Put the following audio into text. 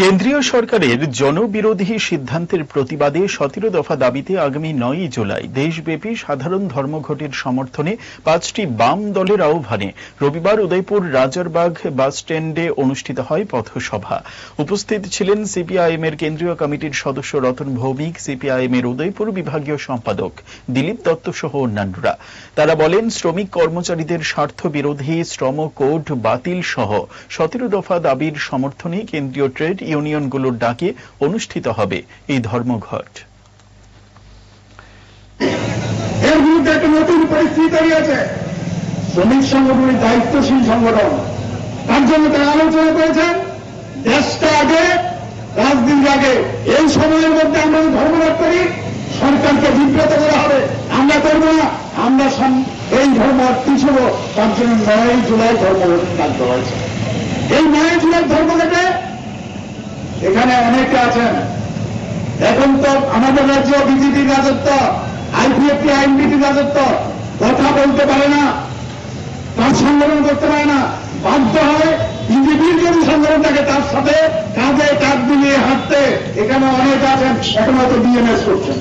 কেন্দ্রীয় সরকারের জনবিরোধী সিদ্ধান্তের প্রতিবাদে সতেরো দফা দাবিতে আগামী নয়ই জুলাই দেশব্যাপী সাধারণ ধর্মঘটের সমর্থনে পাঁচটি বাম দলের আহ্বানে রবিবার উদয়পুর রাজারবাগ বাস স্ট্যান্ডে অনুষ্ঠিত হয় পথসভা। উপস্থিত ছিলেন সিপিআইএম এর কেন্দ্রীয় কমিটির সদস্য রতন ভৌমিক সিপিআইএম এর উদয়পুর বিভাগীয় সম্পাদক দিলীপ দত্ত সহ অন্যান্যরা। তারা বলেন, শ্রমিক কর্মচারীদের স্বার্থ বিরোধী শ্রম কোড বাতিল সহ সতেরো দফা দাবির সমর্থনে কেন্দ্রীয় ট্রেড ইউনিয়নগুলোর ডাকে অনুষ্ঠিত হবে এই ধর্মঘট। এর বিরুদ্ধে একটা নতুন পরিস্থিতি তৈরি আছে শ্রমিক সংগঠনের দায়িত্বশীল সংগঠন। তার জন্য তারা আলোচনা করেছেন, দেশটা আগে রাজনীতির আগে। এই সময়ের মধ্যে আমরা ধর্মঘট করি, সরকারকে বিব্রত করা হবে। আমরা করব না। আমরা এই ধর্মঘট পিছব। তার জন্য নয় জুলাই ধর্মঘট কাজ করা হয়েছে। এই নয় জুলাই ধর্মঘটে এখানে অনেকে আছেন। এখন তো আমাদের রাজ্য বিজেপি রাজত্ব আইপিএফটি আইনবিটি রাজত্ব, কথা বলতে পারে না, তার সংগঠন করতে পারে না। বাধ্য হয় বিজেপির যদি সংগঠন থাকে, তার সাথে কাঁধে কাঁধ মিলিয়ে হাঁটতে এখানে অনেক আছেন, এখন হয়তো বিএনএস করছেন।